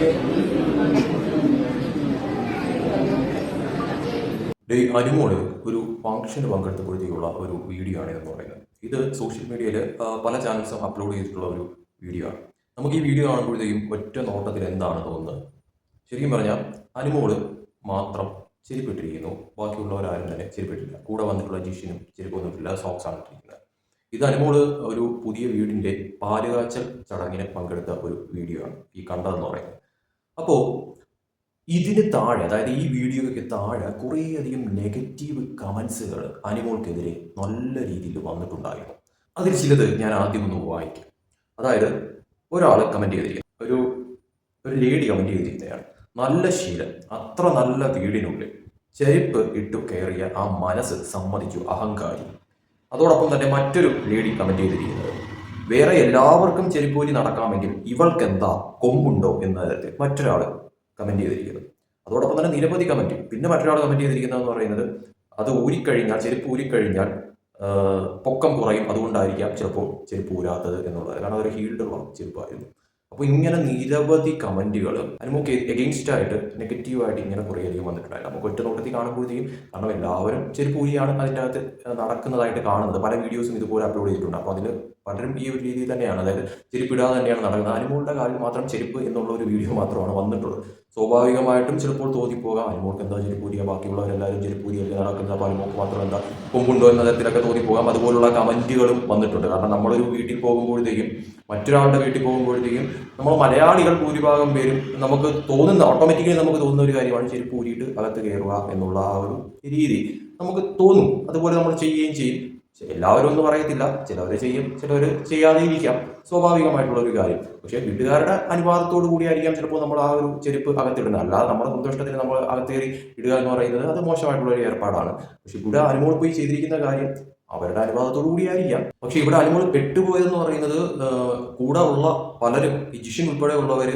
Day Anumol ഒരു ഫംഗ്ഷന് പങ്കെടുത്തപ്പോഴത്തേക്കുള്ള ഒരു വീഡിയോ ആണ് എന്ന് പറയുന്നത്. ഇത് സോഷ്യൽ മീഡിയയിൽ പല ചാനൽസും അപ്ലോഡ് ചെയ്തിട്ടുള്ള ഒരു വീഡിയോ ആണ്. നമുക്ക് ഈ വീഡിയോ കാണുമ്പോഴത്തേക്കും ഒറ്റ നോട്ടത്തിൽ എന്താണ് തോന്നുന്നത്? ശരിക്കും പറഞ്ഞാൽ അനുമോൾ മാത്രം ചെരിപ്പിട്ടിരിക്കുന്നു. ബാക്കിയുള്ളവരാരും തന്നെ ചെരിപ്പിട്ടില്ല. കൂടെ വന്നിട്ടുള്ള ജിഷിനും ചെരുപ്പൊന്നുമില്ല സോക്സ് ആണ് ഇട്ടിരിക്കുന്നത്. ഇത് അനുമോൾ ഒരു പുതിയ വീടിന്റെ പാലുകാച്ചൽ ചടങ്ങിന് പങ്കെടുത്ത ഒരു വീഡിയോ ആണ്. ഈ കണ്ടതെന്ന് പറയുന്നത്. അപ്പോൾ ഇതിന് താഴെ അതായത് ഈ വീഡിയോയ്ക്ക് താഴെ കുറേയധികം നെഗറ്റീവ് കമൻസുകൾ അനിമോൾക്കെതിരെ നല്ല രീതിയിൽ വന്നിട്ടുണ്ടായിരുന്നു. അതിൽ ചിലത് ഞാൻ ആദ്യം ഒന്ന് വായിക്കാം. അതായത് ഒരാൾ കമന്റ് ചെയ്തിരിക്കുന്നു. ഒരു ഒരു ലേഡി കമന്റ് ചെയ്തിരിക്കുന്നതാണ് നല്ല ശീലം അത്ര നല്ല വീടിനുള്ളിൽ ചെരുപ്പ് ഇട്ടു കയറിയ ആ മനസ്സ് സമ്മതിച്ചു അഹങ്കാരി. അതോടൊപ്പം തന്നെ മറ്റൊരു ലേഡി കമന്റ് ചെയ്തിരിക്കുന്നത് വേറെ എല്ലാവർക്കും ചെരുപ്പൂരി നടക്കാമെങ്കിൽ ഇവൾക്കെന്താ കൊമ്പുണ്ടോ എന്ന തരത്തിൽ മറ്റൊരാൾ കമന്റ് ചെയ്തിരിക്കുന്നത് അതോടൊപ്പം തന്നെ നിരവധി കമന്റ് പിന്നെ മറ്റൊരാൾ കമന്റ് ചെയ്തിരിക്കുന്നതെന്ന് പറയുന്നത് അത് ഊരിക്കഴിഞ്ഞാൽ ചെരുപ്പ് ഊരിക്കഴിഞ്ഞാൽ പൊക്കം കുറയും. അതുകൊണ്ടായിരിക്കാം ചിലപ്പോൾ ചെരുപ്പ് ഊരാത്തത് എന്നുള്ളത്. കാരണം അതൊരു ഹീൽഡ് ഉള്ള ചെരുപ്പായിരുന്നു. അപ്പോൾ ഇങ്ങനെ നിരവധി കമന്റുകൾ നമുക്ക് എഗെയിൻസ്റ്റ് ആയിട്ട് നെഗറ്റീവായിട്ട് ഇങ്ങനെ കുറേ അധികം വന്നിട്ടുണ്ടായിരുന്നു. നമുക്ക് ഒറ്റ നോട്ടത്തിൽ കാണുമ്പോഴത്തേക്കും കാരണം എല്ലാവരും ചെരുപ്പ് ഊരിയാണ് അതിന്റെ അകത്ത് നടക്കുന്നതായിട്ട് കാണുന്നത്. പല വീഡിയോസും ഇതുപോലെ അപ്ലോഡ് ചെയ്തിട്ടുണ്ട്. അപ്പോൾ അതിൽ പലരും ഈ ഒരു രീതിയിൽ തന്നെയാണ്. അതായത് ചെരുപ്പിടാതെ തന്നെയാണ് നടക്കുന്നത്. അനുമോളുടെ കാര്യം മാത്രം ചെരുപ്പ് എന്നുള്ള ഒരു വീഡിയോ മാത്രമാണ് വന്നിട്ടുള്ളത്. സ്വാഭാവികമായിട്ടും ചിലപ്പോൾ തോന്നിപ്പോകാം. അനുമോൾക്ക് എന്താ ചെരുപ്പൂരിയ? ബാക്കിയുള്ളവരെല്ലാവരും ചെരുപ്പൂരിയല്ലേ നടക്കുന്നത്? അപ്പോൾ അനുമോൾക്ക് മാത്രം എന്താ കൊമ്പുണ്ടോ എന്ന തരത്തിലൊക്കെ തോന്നിപ്പോകാം. അതുപോലുള്ള കമന്റുകളും വന്നിട്ടുണ്ട്. കാരണം നമ്മളൊരു വീട്ടിൽ പോകുമ്പോഴത്തേക്കും മറ്റൊരാളുടെ വീട്ടിൽ പോകുമ്പോഴത്തേക്കും നമ്മൾ മലയാളികൾ ഭൂരിഭാഗം പേരും നമുക്ക് തോന്നുന്ന ഓട്ടോമാറ്റിക്കലി നമുക്ക് തോന്നുന്ന ഒരു കാര്യമാണ് ചെരുപ്പ് ഊരിയിട്ട് അകത്ത് കയറുക എന്നുള്ള ആ ഒരു രീതി. നമുക്ക് തോന്നും. അതുപോലെ നമ്മൾ ചെയ്യുകയും ചെയ്യും. എല്ലാവരും ഒന്നും പറയത്തില്ല. ചിലവർ ചെയ്യും ചിലവർ ചെയ്യാതെ ഇരിക്കാം സ്വാഭാവികമായിട്ടുള്ള ഒരു കാര്യം. പക്ഷേ വീട്ടുകാരുടെ അനുവാദത്തോടു കൂടിയായിരിക്കാം ചിലപ്പോൾ നമ്മൾ ആ ഒരു ചെരുപ്പ് അകത്തിടുന്നത്. അല്ലാതെ നമ്മുടെ സന്തോഷത്തിന് നമ്മൾ അകത്തേറി ഇടുക എന്ന് പറയുന്നത് അത് മോശമായിട്ടുള്ള ഒരു ഏർപ്പാടാണ്. പക്ഷെ ഇവിടെ അനുമോൾ പോയി ചെയ്തിരിക്കുന്ന കാര്യം അവരുടെ അനുവാദത്തോടു കൂടിയായിരിക്കാം. പക്ഷെ ഇവിടെ അനുമോൾ പെട്ടുപോയതെന്ന് പറയുന്നത് കൂടെ ഉള്ള പലരും ഈ ജിഷിൻ ഉൾപ്പെടെ ഉള്ളവർ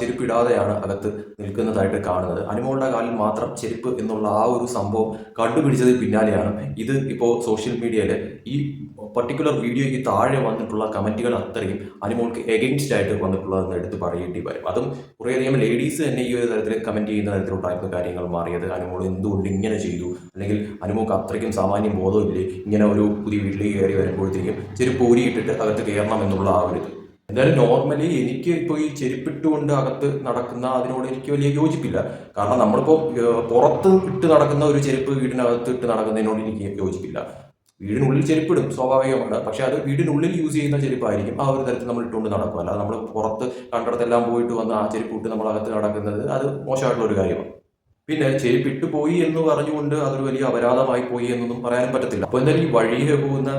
ചെരുപ്പ് ഇടാതെയാണ് അകത്ത് നിൽക്കുന്നതായിട്ട് കാണുന്നത്. അനുമോളുടെ കാലിൽ മാത്രം ചെരുപ്പ് എന്നുള്ള ആ ഒരു സംഭവം കണ്ടുപിടിച്ചത് പിന്നാലെയാണ്. ഇത് ഇപ്പോൾ സോഷ്യൽ മീഡിയയിൽ ഈ പർട്ടിക്കുലർ വീഡിയോയ്ക്ക് താഴെ വന്നിട്ടുള്ള കമന്റുകൾ അത്രയും അനുമോൾക്ക് എഗെയിൻസ്റ്റ് ആയിട്ട് വന്നിട്ടുള്ളതെന്ന് എടുത്ത് പറയേണ്ടി വരും. അതും കുറേയധികം ലേഡീസ് തന്നെ ഈ ഒരു തരത്തിൽ കമന്റ് ചെയ്യുന്ന തരത്തിലുണ്ടായിരുന്ന കാര്യങ്ങൾ മാറിയത്. അനുമോൾ എന്തുകൊണ്ട് ഇങ്ങനെ ചെയ്തു? അല്ലെങ്കിൽ അനുമോൾക്ക് അത്രയ്ക്കും സാമാന്യം ബോധമില്ലേ? ഇങ്ങനെ ഒരു പുതിയ വീട്ടിലേക്ക് കയറി വരുമ്പോഴത്തേക്കും ചെരുപ്പ് ഊരിയിട്ടിട്ട് അകത്ത് കയറണം എന്നുള്ള ആ ഒരു ഇത്. എന്തായാലും നോർമലി എനിക്ക് ഇപ്പോൾ ഈ ചെരുപ്പിട്ടുകൊണ്ട് അകത്ത് നടക്കുന്ന അതിനോട് എനിക്ക് വലിയ യോജിപ്പില്ല. കാരണം നമ്മളിപ്പോൾ പുറത്ത് ഇട്ട് നടക്കുന്ന ഒരു ചെരുപ്പ് വീടിനകത്ത് ഇട്ട് നടക്കുന്നതിനോട് എനിക്ക് യോജിപ്പില്ല. വീടിനുള്ളിൽ ചെരുപ്പിടും സ്വാഭാവികമാണ്. പക്ഷെ അത് വീടിനുള്ളിൽ യൂസ് ചെയ്യുന്ന ചെരുപ്പായിരിക്കും. ആ ഒരു തരത്തിൽ നമ്മൾ ഇട്ടുകൊണ്ട് നടക്കും അല്ലാതെ നമ്മൾ പുറത്ത് കണ്ടിടത്തെല്ലാം പോയിട്ട് വന്ന് ആ ചെരുപ്പ് ഇട്ട് നമ്മൾ അകത്ത് നടക്കുന്നത് അത് മോശമായിട്ടുള്ള ഒരു കാര്യമാണ്. പിന്നെ ചെരുപ്പിട്ട് പോയി എന്ന് പറഞ്ഞുകൊണ്ട് അതൊരു വലിയ അപരാധമായി പോയി എന്നൊന്നും പറയാനും പറ്റത്തില്ല. അപ്പോൾ എന്തായാലും ഈ വഴിയിൽ പോകുന്ന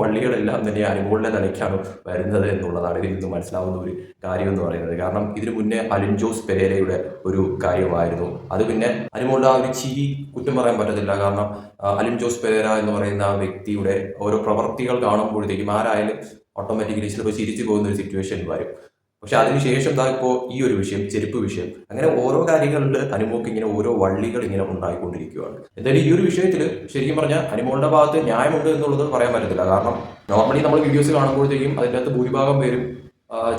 വള്ളികളെല്ലാം തന്നെ അനുഭവങ്ങളുടെ നിലയ്ക്കാണ് വരുന്നത് എന്നുള്ളതാണ് ഇതിൽ നിന്ന് മനസ്സിലാവുന്ന ഒരു കാര്യം എന്ന് പറയുന്നത്. കാരണം ഇതിനു മുന്നേ അലിൻ ജോസ് പെരേരയുടെ ഒരു കാര്യമായിരുന്നു. അത് പിന്നെ അനുമോളുടെ ആ ഒരു ചിരി കുറ്റം പറയാൻ പറ്റത്തില്ല. കാരണം അലിൻ ജോസ് പെരേര എന്ന് പറയുന്ന ആ വ്യക്തിയുടെ ഓരോ പ്രവർത്തികൾ കാണുമ്പോഴത്തേക്കും ആരായാലും ഓട്ടോമാറ്റിക്കലി ചിലപ്പോൾ ചിരിച്ചു പോകുന്ന ഒരു സിറ്റുവേഷൻ വരും. പക്ഷെ അതിനുശേഷം ദാ ഇപ്പോൾ ഈ ഒരു വിഷയം ചെരുപ്പ് വിഷയം അങ്ങനെ ഓരോ കാര്യങ്ങളിൽ അനുമോക്ക് ഇങ്ങനെ ഓരോ വള്ളികൾ ഇങ്ങനെ ഉണ്ടായിക്കൊണ്ടിരിക്കുകയാണ് എന്തായാലും ഈ ഒരു വിഷയത്തിൽ ശരിക്കും പറഞ്ഞാൽ അനുമോളുടെ ഭാഗത്ത് ന്യായമുണ്ട് എന്നുള്ളത് പറയാൻ പറ്റത്തില്ല. കാരണം നോർമലി നമ്മൾ വീഡിയോസ് കാണുമ്പോഴത്തേക്കും അതിന്റെ അകത്ത് ഭൂരിഭാഗം പേരും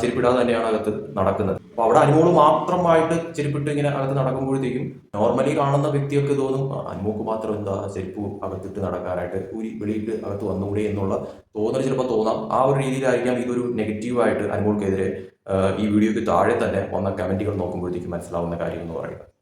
ചെരുപ്പിടാതെ തന്നെയാണ് അകത്ത് നടക്കുന്നത്. അപ്പൊ അവിടെ അനുമോൾ മാത്രമായിട്ട് ചെരുപ്പിട്ട് ഇങ്ങനെ അകത്ത് നടക്കുമ്പോഴത്തേക്കും നോർമലി കാണുന്ന വ്യക്തികൾക്ക് തോന്നും "ആ, അനുമോക്ക് മാത്രം എന്താ ചെരുപ്പ് അകത്തിട്ട് നടക്കാനായിട്ട് ഊരി വെളിയിട്ട് അകത്ത് വന്നുകൂടെ എന്നുള്ള തോന്നൽ ചിലപ്പോൾ തോന്നാം. ആ ഒരു രീതിയിലായിരിക്കാം ഇതൊരു നെഗറ്റീവായിട്ട് അനുമോൾക്കെതിരെ ഈ വീഡിയോയ്ക്ക് താഴെ തന്നെ വന്ന കമന്റുകൾ നോക്കുമ്പോഴത്തേക്കും മനസ്സിലാവുന്ന കാര്യം എന്ന് പറയുന്നത്.